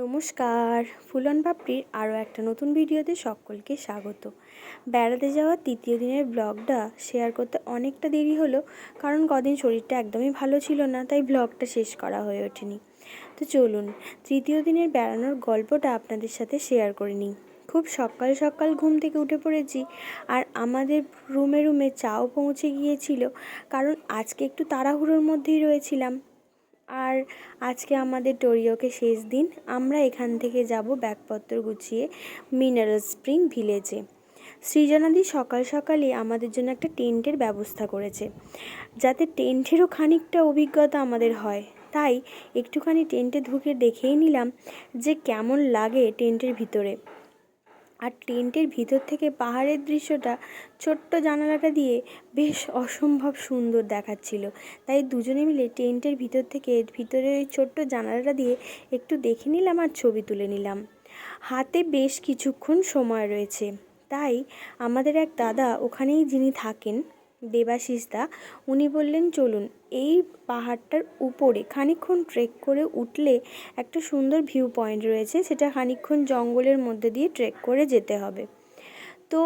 নমস্কার। ফুলন পাপড়ির আরও একটা নতুন ভিডিওতে সকলকে স্বাগত। বেড়াতে যাওয়ার তৃতীয় দিনের ব্লগটা শেয়ার করতে অনেকটা দেরি হলো, কারণ কদিন শরীরটা একদমই ভালো ছিল না, তাই ব্লগটা শেষ করা হয়ে ওঠেনি। তো চলুন, তৃতীয় দিনের বেড়ানোর গল্পটা আপনাদের সাথে শেয়ার করে নিই। খুব সকাল সকাল ঘুম থেকে উঠে পড়েছি আর আমাদের রুমে রুমে চাও পৌঁছে গিয়েছিল, কারণ আজকে একটু তাড়াহুড়োর মধ্যেই রয়েছিলাম। আর আজকে আমাদের টোরিওকে শেষ দিন। আমরা এখান থেকে যাব ব্যাগপত্র গুছিয়ে মিনারেল স্প্রিং ভিলেজে। সৃজনাদি সকাল সকালই আমাদের জন্য একটা টেন্টের ব্যবস্থা করেছে, যাতে টেন্টেরও খানিকটা অভিজ্ঞতা আমাদের হয়। তাই একটুখানি টেন্টে ঢুকে দেখেই নিলাম যে কেমন লাগে টেন্টের ভিতরে। আর টেন্টের ভিতর থেকে পাহাড়ের দৃশ্যটা ছোট্ট জানালাটা দিয়ে বেশ অসম্ভব সুন্দর দেখাচ্ছিল। তাই দুজনে মিলে টেন্টের ভিতর থেকে ভিতরে ওই ছোট্ট জানালাটা দিয়ে একটু দেখে নিলাম আর ছবি তুলে নিলাম। হাতে বেশ কিছুক্ষণ সময় রয়েছে। তাই আমাদের এক দাদা ওখানেই যিনি থাকেন দেবাশিস দা উনি বললেন, চলুন, এই পাহাড়টার উপরে খানিকক্ষণ ট্রেক করে উঠলে একটা সুন্দর ভিউ পয়েন্ট রয়েছে, সেটা খানিকক্ষণ জঙ্গলের মধ্যে দিয়ে ট্রেক করে যেতে হবে। তো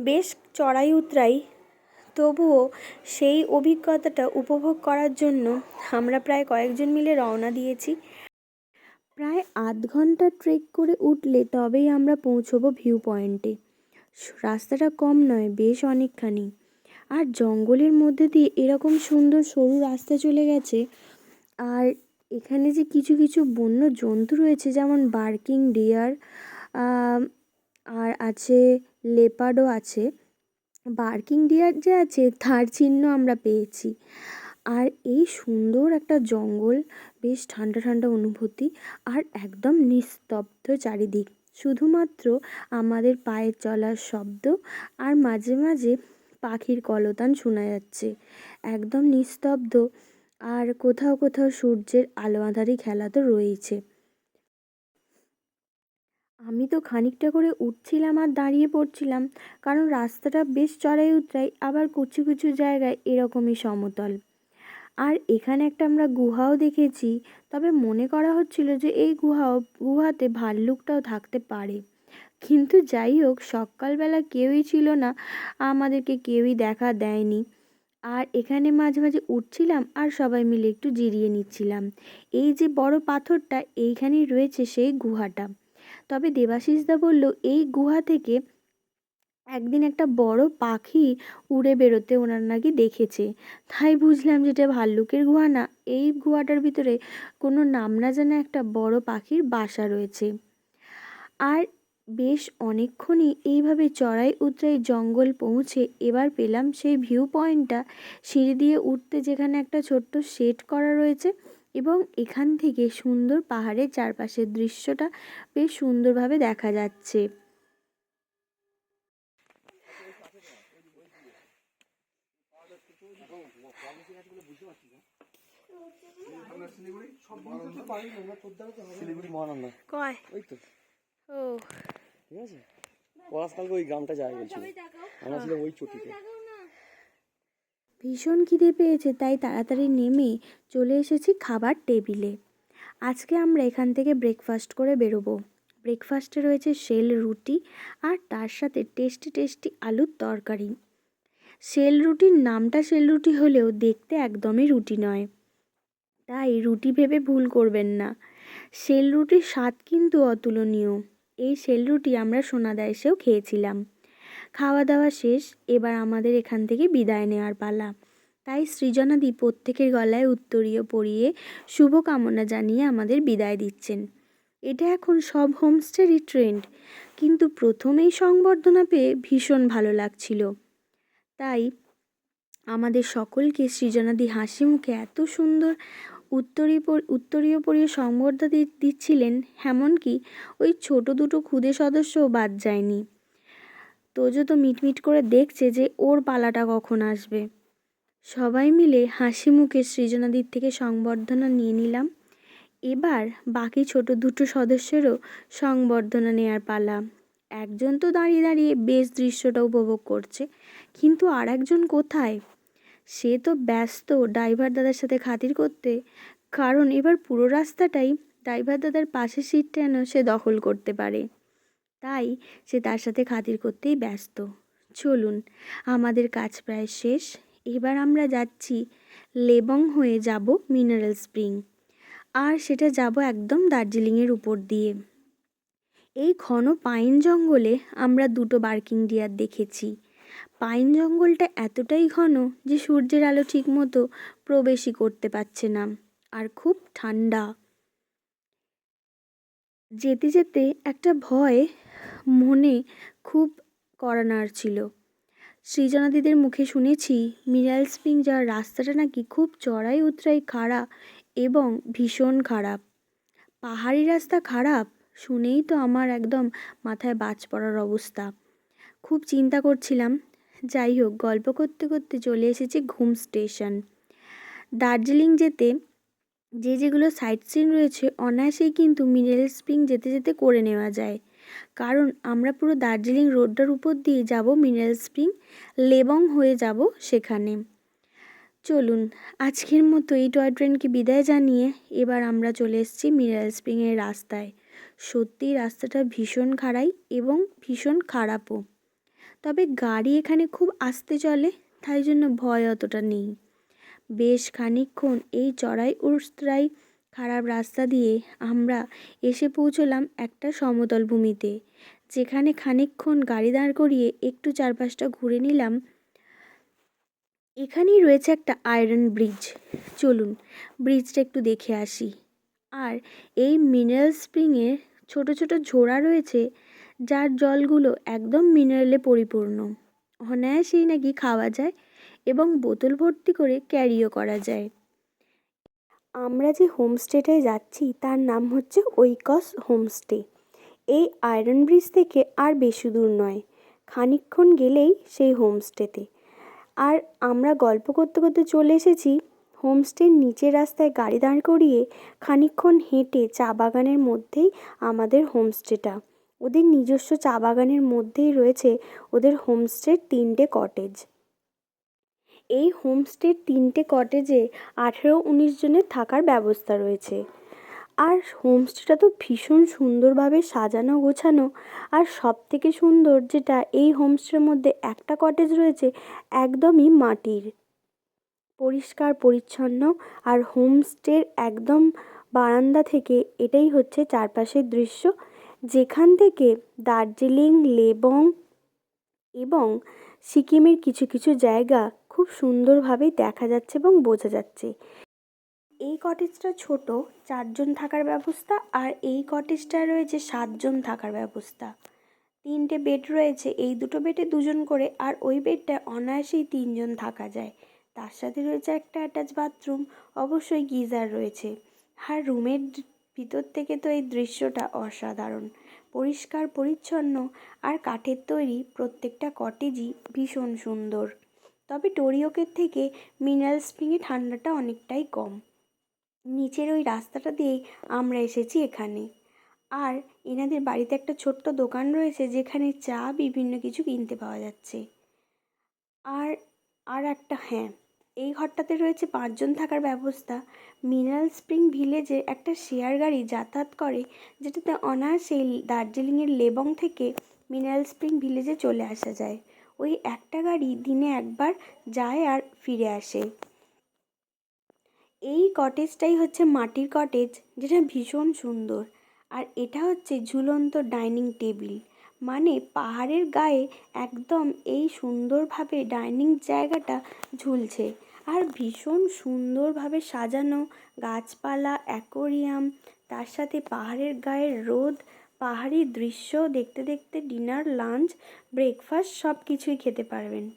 বেশ চড়াই উতরাই, তবুও সেই অভিজ্ঞতাটা উপভোগ করার জন্য আমরা প্রায় কয়েকজন মিলে রওনা দিয়েছি। প্রায় আধ ঘণ্টা ট্রেক করে উঠলে তবেই আমরা পৌঁছবো ভিউ পয়েন্টে। রাস্তাটা কম নয়, বেশ অনেকখানি। আর জঙ্গলের মধ্যে দিয়ে এরকম সুন্দর সরু রাস্তা চলে গেছে। আর এখানে যে কিছু কিছু বন্য জন্তু রয়েছে, যেমন বার্কিং ডিয়ার আর আছে লেপার্ডও আছে। বার্কিং ডিয়ার যে আছে, তার চিহ্ন আমরা পেয়েছি। আর এই সুন্দর একটা জঙ্গল, বেশ ঠান্ডা ঠান্ডা অনুভূতি, আর একদম নিস্তব্ধ চারিদিক। শুধুমাত্র আমাদের পায়ের চলার শব্দ আর মাঝে মাঝে পাখির কলতান শোনা যাচ্ছে। একদম নিস্তব্ধ আর কোথাও কোথাও সূর্যের আলো আঁধারি খেলা তো রয়েছে আমি তো খানিকটা করে উঠছিলাম আর দাঁড়িয়ে পড়ছিলাম, কারণ রাস্তাটা বেশ চড়াই উতরাই আবার কুচু কুচু জায়গায় এরকমই সমতল। আর এখানে একটা আমরা গুহাও দেখেছি। তবে মনে করা হচ্ছিল যে এই গুহাও, গুহাতে ভাল্লুকটাও থাকতে পারে। কিন্তু যাই হোক, সকালবেলা কেউই ছিল না, আমাদেরকে কেউই দেখা দেয়নি। আর এখানে মাঝে মাঝে উঠছিলাম আর সবাই মিলে একটু জিরিয়ে নিচ্ছিলাম। এই যে বড় পাথরটা, এইখানেই রয়েছে সেই গুহাটা। তবে দেবাশিসদা বলল, এই গুহা থেকে একদিন একটা বড় পাখি উড়ে বেরোতে ওনার নাকি দেখেছে। তাই বুঝলাম যেটা ভাল্লুকের গুহা না, এই গুহাটার ভিতরে কোনো নাম না জানা একটা বড় পাখির বাসা রয়েছে। আর বেশ অনেকক্ষণই এইভাবে চড়াই উতরাই জঙ্গল পৌঁছে এবার পেলাম সেই ভিউ পয়েন্টটা, সিঁড়ি দিয়ে উঠতে যেখানে একটা ছোট্ট শেড করা রয়েছে এবং এখান থেকে সুন্দর পাহাড়ের চারপাশের দৃশ্যটা বেশ সুন্দরভাবে দেখা যাচ্ছে। শিলিগুড়ি মহানন্দ। কয়? ওই তো। ও। ঠিক আছে? পলাশকালকে ওই গ্রামটা যায় বলছিল। আমরা ছিলাম ওই চটিতে। ভীষণ খিদে পেয়েছে তাই তাড়াতাড়ি নেমে চলে এসেছি খাবার টেবিলে। আজকে আমরা এখান থেকে ব্রেকফাস্ট করে বেরোবো। ব্রেকফাস্টে রয়েছে শেল রুটি আর তার সাথে টেস্টি টেস্টি আলুর তরকারি। শেল রুটির নামটা শেল রুটি হলেও দেখতে একদমই রুটি নয়। তাই রুটি ভেবে ভুল করবেন না। শেল রুটির স্বাদ কিন্তু অতুলনীয়। এই শেল রুটি আমরা সোনাদা এসেও খেয়েছিলাম। খাওয়া দাওয়া শেষ, এবার আমাদের এখান থেকে বিদায় নেওয়ার পালা। তাই সৃজনাদি প্রত্যেকের গলায় উত্তরীয় পরিয়ে শুভকামনা জানিয়ে আমাদের বিদায় দিচ্ছেন। এটা এখন সব হোমস্টেরই ট্রেন্ড। কিন্তু প্রথমেই সংবর্ধনা পেয়ে ভীষণ ভালো লাগছিল। তাই আমাদের সকলকে সৃজনাদি হাসি মুখে এত সুন্দর উত্তরীয় উত্তরীয় পরিয়ে সংবর্ধনা দিচ্ছিলেন, এমনকি ওই ছোট দুটো ক্ষুদে সদস্যও বাদ যায়নি। তোজো তো মিটমিট করে দেখছে যে ওর পালাটা কখন আসবে। সবাই মিলে হাসি মুখে সৃজনাদির থেকে সংবর্ধনা নিয়ে নিলাম। এবার বাকি ছোট দুটো সদস্যেরও সংবর্ধনা নেওয়ার পালা। একজন তো দাঁড়িয়ে দাঁড়িয়ে বেশ দৃশ্যটা উপভোগ করছে, কিন্তু আর একজন কোথায়? সে তো ব্যস্ত ড্রাইভার দাদার সাথে খাতির করতে, কারণ এবার পুরো রাস্তাটাই ড্রাইভার দাদার পাশের সিটটা যেন সে দখল করতে পারে। তাই সে তার সাথে খাতির করতেই ব্যস্ত। চলুন, আমাদের কাজ প্রায় শেষ। এবার আমরা যাচ্ছি লেবং হয়ে যাব মিনারেল স্প্রিং। আর সেটা যাব একদম দার্জিলিংয়ের উপর দিয়ে। এই ঘন পাইন জঙ্গলে আমরা দুটো বার্কিং ডিয়ার দেখেছি। পাইন জঙ্গলটা এতটাই ঘন যে সূর্যের আলো ঠিকমতো প্রবেশই করতে পারছে না আর খুব ঠান্ডা। যেতে যেতে একটা ভয় মনে খুব কড়া ছিল। সৃজনা দিদির মুখে শুনেছি মিরাল স্প্রিং যাওয়ার রাস্তাটা নাকি খুব চড়াই উতরাই খাড়া এবং ভীষণ খারাপ। পাহাড়ি রাস্তা খারাপ শুনেই তো আমার একদম মাথায় বাজ পড়ার অবস্থা। খুব চিন্তা করছিলাম। যাই হোক, গল্প করতে করতে চলে এসেছি ঘুম স্টেশন। দার্জিলিং যেতে যে যেগুলো সাইট সিন রয়েছে, অনায়াসেই কিন্তু মিনারেল স্প্রিং যেতে যেতে করে নেওয়া যায়। কারণ আমরা পুরো দার্জিলিং রোডটার উপর দিয়ে যাব মিনারেল স্প্রিং, লেবং হয়ে যাব সেখানে। চলুন, আজকের মতো এই টয় ট্রেনকে বিদায় জানিয়ে এবার আমরা চলে এসেছি মিনারেল স্প্রিংয়ের রাস্তায়। সত্যিই রাস্তাটা ভীষণ খাড়াই এবং ভীষণ খারাপও। তবে গাড়ি এখানে খুব আস্তে চলে, তাই জন্য ভয় অতটা নেই। বেশ খানিকক্ষণ এই চড়াই উস্ত্রাই খারাপ রাস্তা দিয়ে আমরা এসে পৌঁছলাম একটা সমতল ভূমিতে। যেখানে খানিকক্ষণ গাড়ি দাঁড় করিয়ে একটু চারপাশটা ঘুরে নিলাম। এখানেই রয়েছে একটা আয়রন ব্রিজ চলুন ব্রিজটা একটু দেখে আসি। আর এই মিনারেল স্প্রিংয়ের ছোট ছোট ঝোড়া রয়েছে, যার জলগুলো একদম মিনারেলে পরিপূর্ণ। অনায়াসেই নাকি খাওয়া যায় এবং বোতল ভর্তি করে ক্যারিও করা যায়। আমরা যে হোমস্টেটায় যাচ্ছি, তার নাম হচ্ছে ঐকস হোমস্টে এই আয়রন ব্রিজ থেকে আর বেশি দূর নয়, খানিকক্ষণ গেলেই সেই হোমস্টেতে আর আমরা গল্প করতে করতে চলে এসেছি হোমস্টের নিচের রাস্তায় গাড়ি দাঁড় করিয়ে খানিকক্ষণ হেঁটে চা বাগানের মধ্যেই আমাদের হোমস্টেটা। ওদের নিজস্ব চা বাগানের মধ্যেই রয়েছে ওদের হোমস্টের তিনটে কটেজ। এই হোমস্টের তিনটে কটেজে আঠেরো উনিশ জনের থাকার ব্যবস্থা রয়েছে। আর হোমস্টেটা তো ভীষণ সুন্দরভাবে সাজানো, গোছানো। আর সব থেকে সুন্দর যেটা এই হোমস্টের মধ্যে একটা কটেজ রয়েছে, একদমই মাটির। পরিষ্কার, পরিচ্ছন্ন আর হোমস্টের একদম বারান্দা থেকে এটাই হচ্ছে চারপাশের দৃশ্য। যেখান থেকে দার্জিলিং, লেবং এবং সিকিমের কিছু কিছু জায়গা খুব সুন্দরভাবে দেখা যাচ্ছে এবং বোঝা যাচ্ছে। এই কটেজটা ছোট, চারজন থাকার ব্যবস্থা আর এই কটেজটা রয়েছে সাতজন থাকার ব্যবস্থা। তিনটে বেড রয়েছে, এই দুটো বেডে দুজন করে আর ওই বেডটায় অনায়াসেই তিনজন থাকা যায়। তার সাথে রয়েছে একটা অ্যাটাচ বাথরুম অবশ্যই গিজার রয়েছে। আর রুমের ভিতর থেকে তো এই দৃশ্যটা অসাধারণ। পরিষ্কার, পরিচ্ছন্ন আর কাঠের তৈরি প্রত্যেকটা কটেজই ভীষণ সুন্দর। তবে টোরিওকের থেকে মিনারেল স্প্রিংয়ে ঠান্ডাটা অনেকটাই কম। নিচের ওই রাস্তাটা দিয়েই আমরা এসেছি এখানে। আর এনাদের বাড়িতে একটা ছোট্ট দোকান রয়েছে, যেখানে চা, বিভিন্ন কিছু কিনতে পাওয়া যাচ্ছে। আর আর একটা হ্যাঁ এই ঘরটাতে রয়েছে পাঁচজন থাকার ব্যবস্থা। মিনারেল স্প্রিং ভিলেজে একটা শেয়ার গাড়ি যাতায়াত করে, যেটাতে অনায়াসেই দার্জিলিংয়ের লেবং থেকে মিনারেল স্প্রিং ভিলেজে চলে আসা যায়। ওই একটা গাড়ি দিনে একবার যায় আর ফিরে আসে। এই কটেজটাই হচ্ছে মাটির কটেজ, যেটা ভীষণ সুন্দর। আর এটা হচ্ছে ঝুলন্ত ডাইনিং টেবিল। মানে পাহাড়ের গায়ে একদম এই সুন্দরভাবে ডাইনিং জায়গাটা ঝুলছে। আর ভীষণ সুন্দরভাবে সাজানো গাছপালা, অ্যাকোরিয়াম, তার সাথে পাহাড়ের গায়ের রোদ, পাহাড়ি দৃশ্য, দেখতে দেখতে ডিনার, লাঞ্চ, ব্রেকফাস্ট সব কিছুই খেতে পারবেন।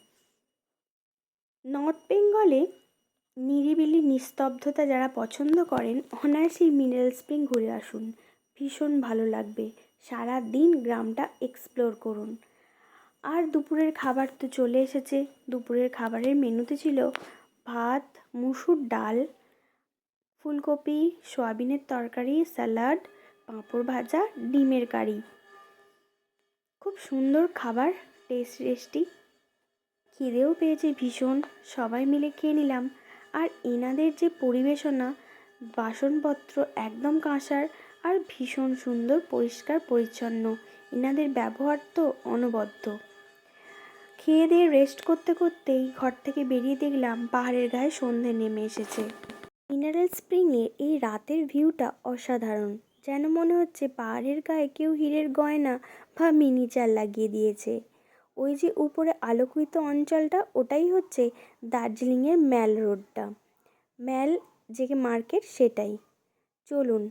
নর্থ বেঙ্গলে নিরিবিলি নিস্তব্ধতা যারা পছন্দ করেন, অনায়াসেই মিনারেল স্প্রিং ঘুরে আসুন। ভীষণ ভালো লাগবে। সারা দিন গ্রামটা এক্সপ্লোর করুন। আর দুপুরের খাবার তো চলে এসেছে। দুপুরের খাবারের মেনুতে ছিল ভাত, মুসুর ডাল, ফুলকপি, সয়াবিনের তরকারি, স্যালাড, পাঁপড় ভাজা, ডিমের কারি। খুব সুন্দর খাবার, টেস্ট টেস্টি। খিদেও পেয়েছে ভীষণ, সবাই মিলে খেয়ে নিলাম। আর এনাদের যে পরিবেশনা, বাসনপত্র একদম কাঁসার আর ভীষণ সুন্দর, পরিষ্কার, পরিচ্ছন্ন। এনাদের ব্যবহার তো অনবদ্য। খেয়ে দিয়ে রেস্ট করতে করতেই ঘর থেকে বেরিয়ে দেখলাম পাহাড়ের গায়ে সন্ধে নেমে এসেছে। মিনারেল স্প্রিংয়ে এই রাতের ভিউটা অসাধারণ। যেন মনে হচ্ছে পাহাড়ের গায়ে কেউ হীরের গয়না বা মিনিচার লাগিয়ে দিয়েছে। ওই যে উপরে আলোকিত অঞ্চলটা, ওটাই হচ্ছে দার্জিলিংয়ের ম্যাল রোডটা। ম্যাল যে মার্কেট, সেটাই। চলুন,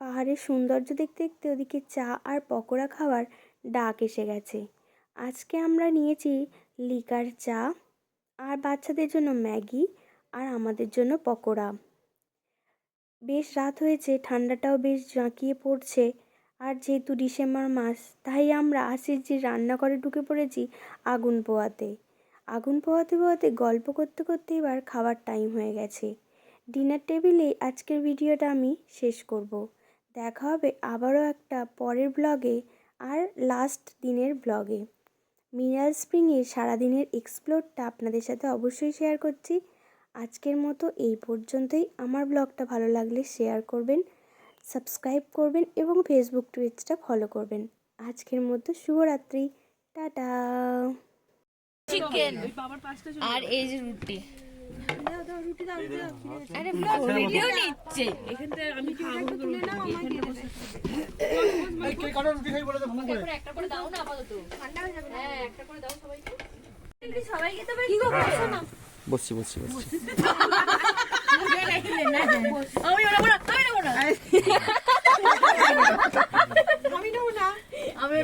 পাহাড়ের সৌন্দর্য দেখতে দেখতে ওদিকে চা আর পকোড়া খাওয়ার ডাক এসে গেছে। আজকে আমরা নিয়েছি লিকার চা, আর বাচ্চাদের জন্য ম্যাগি, আর আমাদের জন্য পকোড়া। বেশ রাত হয়েছে, ঠান্ডাটাও বেশ জাঁকিয়ে পড়ছে, আর যেহেতু ডিসেম্বর মাস, তাই আমরা যে রান্নাঘরে ঢুকে পড়েছি আগুন পোয়াতে আগুন পোয়াতে পোয়াতে গল্প করতে করতে এবার খাবার টাইম হয়ে গেছে। ডিনার টেবিলে আজকের ভিডিওটা আমি শেষ করব। দেখা হবে আবারও একটা পরের ব্লগে আর লাস্ট দিনের ব্লগে মিনারেল স্প্রিংয়ের সারাদিনের এক্সপ্লোরটা আপনাদের সাথে অবশ্যই শেয়ার করছি। আজকের মতো এই পর্যন্তই। আমার ব্লগটা ভালো লাগলে শেয়ার করবেন সাবস্ক্রাইব করবেন এবং ফেসবুক পেজটা ফলো করবেন। আজকের মতো শুভরাত্রি। টাটা। চিকেন আর এই যে রুটি। না না বসছি বসছি বসছি। আমি ওরা বড় আমি